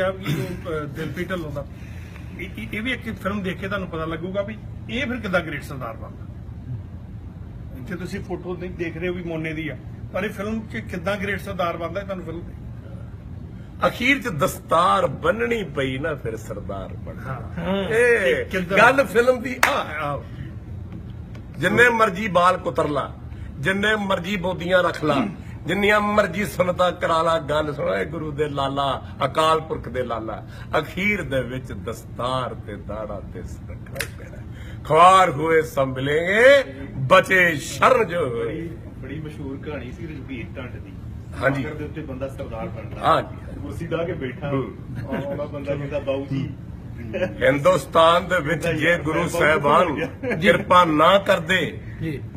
ਕਿਹਾ ਵੀ ਉਹ ਦਿਲਪ੍ਰੀਤ ਢਿੱਲੋਂ ਦਾ। ਇਹ- ਵੀ ਇੱਕ ਫਿਲਮ ਦੇਖ ਕੇ ਤੁਹਾਨੂੰ ਪਤਾ ਲੱਗੂਗਾ ਵੀ ਇਹ ਫਿਰ ਕਿੱਦਾਂ ਗ੍ਰੇਟ ਸਰਦਾਰ ਬਣਦਾ। ਇੱਥੇ ਤੁਸੀਂ ਫੋਟੋ ਨਹੀਂ ਦੇਖ ਰਹੇ ਹੋ ਵੀ ਮੋਨੇ ਦੀ ਆ। ਪਰ ਇਹ ਫਿਲਮ 'ਚ ਕਿੱਦਾਂ ਗ੍ਰੇਟ ਸਰਦਾਰ ਬਣਦਾ ਤੁਹਾਨੂੰ ਫਿਲਮ ਅਖੀਰ ਚ ਦਸਤਾਰ ਬੰਨਣੀ ਪਈ ਨਾ ਫਿਰ ਸਰਦਾਰ ਬਣਾ ਇਹ? ਗੱਲ ਫਿਲਮ ਦੀ ਆ। ਜਿੰਨੇ ਮਰਜ਼ੀ ਬਾਲ ਕੁਤਰ ਲਾ ਜਿੰਨੇ ਮਰਜ਼ੀ ਬੋਦੀਆਂ ਰੱਖ ਲਾ ਜਿੰਨੀਆਂ ਮਰਜ਼ੀ ਸੁਨਤਾ ਕਰਾ ਲਾ ਗੱਲ ਸੁਣਾ ਗੁਰੂ ਦੇ ਲਾਲਾ ਅਕਾਲ ਪੁਰਖ ਦੇ ਲਾਲਾ ਅਖੀਰ ਦੇ ਵਿੱਚ ਦਸਤਾਰ ਤੇ ਦਾੜਾ ਤੇ ਰੱਖਣਾ ਪੈਣਾ ਖਵਾਰ ਹੋਏ ਸੰਭਲੇਗੇ ਬਚੇ ਸ਼ਰਨ ਜੋ ਬੜੀ ਬੜੀ ਮਸ਼ਹੂਰ ਕਹਾਣੀ ਸੀ ਰਜਵੀਰ ਢੰਡ ਦੀ ਹਾਂਜੀ। ਦੇ ਉੱਤੇ ਬੰਦਾ ਸਰਦਾਰ ਬਣਦਾ ਹਾਂਜੀ। ਕੁਰਸੀ ਢਾ ਕੇ ਬੈਠਾ ਹੂੰ। ਆਉਂਦਾ ਬੰਦਾ ਕਹਿੰਦਾ ਬਾਊ ਜੀ ਹਿੰਦੁਸਤਾਨ ਦੇ ਵਿੱਚ ਜੇ ਗੁਰੂ ਸਾਹਿਬਾਨ ਕਿਰਪਾ ਨਾ ਕਰਦੇ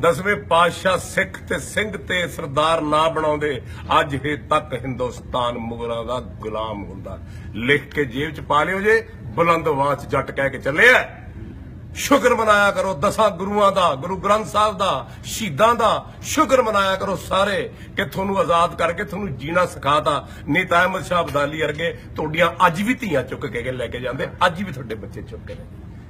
ਦਸਵੇਂ ਪਾਤਸ਼ਾਹ ਸਿੱਖ ਤੇ ਸਿੰਘ ਤੇ ਸਰਦਾਰ ਨਾ ਬਣਾਉਂਦੇ ਅੱਜ ਇਹ ਤੱਕ ਹਿੰਦੁਸਤਾਨ ਮੁਗਲਾਂ ਦਾ ਗੁਲਾਮ ਹੁੰਦਾ। ਲਿਖ ਕੇ ਜੇਬ ਚ ਪਾ ਲਿਓ ਜੇ ਬੁਲੰਦ ਵਾਚ ਜੱਟ ਕਹਿ ਕੇ ਚੱਲਿਆ ਸ਼ੁਕਰ ਮਨਾਇਆ ਕਰੋ ਦਸਾਂ ਗੁਰੂਆਂ ਦਾ, ਗੁਰੂ ਗ੍ਰੰਥ ਸਾਹਿਬ ਦਾ, ਸ਼ਹੀਦਾਂ ਦਾ ਸ਼ੁਕਰ ਮਨਾਇਆ ਕਰੋ ਸਾਰੇ, ਕਿ ਤੁਹਾਨੂੰ ਆਜ਼ਾਦ ਕਰਕੇ ਤੁਹਾਨੂੰ ਜੀਣਾ ਸਿਖਾਤਾ। ਨਹੀਂ ਤਾਂ ਅਹਿਮਦ ਸ਼ਾਹ ਅਬਦਾਲੀ ਵਰਗੇ ਤੁਹਾਡੀਆਂ ਅੱਜ ਵੀ ਧੀਆਂ ਚੁੱਕ ਕੇ ਲੈ ਕੇ ਜਾਂਦੇ, ਅੱਜ ਵੀ ਤੁਹਾਡੇ ਬੱਚੇ ਚੁੱਕ ਕੇ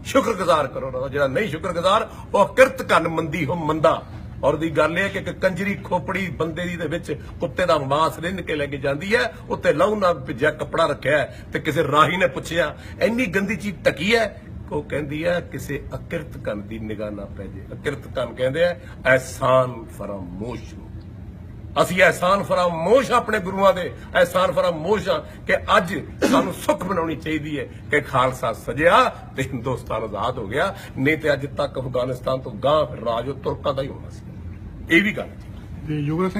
ਸ਼ੁਕਰਗੁਜ਼ਾਰ ਕਰੋ ਨਾ ਜਿਹੜਾ ਨਹੀਂ ਸ਼ੁਕਰਗੁਜ਼ਾਰ, ਉਹ ਕਿਰਤ ਕਰਨ ਮੰਦੀ ਹੋ ਮੰਦਾ। ਔਰ ਦੀ ਗੱਲ ਇਹ ਕਿ ਇੱਕ ਕੰਜਰੀ ਖੋਪੜੀ ਬੰਦੇ ਦੀ ਦੇ ਵਿੱਚ ਕੁੱਤੇ ਦਾ ਮਾਸ ਰਿੰਨ ਕੇ ਲੈ ਕੇ ਜਾਂਦੀ ਹੈ, ਉੱਤੇ ਲਹੂ ਨਾਲ ਭਿੱਜਿਆ ਕੱਪੜਾ ਰੱਖਿਆ ਤੇ ਕਿਸੇ ਰਾਹੀ ਨੇ ਪੁੱਛਿਆ, ਇੰਨੀ ਗੰਦੀ ਚੀਜ਼ ਟਕੀ ਹੈ? ਉਹ ਕਹਿੰਦੀ ਹੈ ਕਿਸੇ ਅਕਿਰਤ ਕੰਨ ਦੀ ਨਿਗਾਹ ਨਾ ਪੈ ਜੇ। ਅਕਿਰਤ ਕੰਨ ਕਹਿੰਦੇ ਆ ਐਹਸਾਨ ਫਰਾਮੋਸ਼ ਅਸੀਂ ਐਹਸਾਨ ਫਰਾਮੋਸ਼ ਹਾਂ ਆਪਣੇ ਗੁਰੂਆਂ ਦੇ। ਐਹਸਾਨ ਫਰਾਮੋਸ਼ ਹਾਂ ਕਿ ਅੱਜ ਸਾਨੂੰ ਸੁੱਖ ਬਣਾਉਣੀ ਚਾਹੀਦੀ ਹੈ ਕਿ ਖਾਲਸਾ ਸਜਿਆ ਤੇ ਹਿੰਦੁਸਤਾਨ ਆਜ਼ਾਦ ਹੋ ਗਿਆ। ਨਹੀਂ ਤੇ ਅੱਜ ਤੱਕ ਅਫਗਾਨਿਸਤਾਨ ਤੋਂ ਗਾਂ ਰਾਜ ਤੁਰਕਾਂ ਦਾ ਹੀ ਹੋਣਾ ਸੀ। ਇਹ ਵੀ ਗੱਲ ਹੈ। ਤੇ ਯੁਵਰਾਜ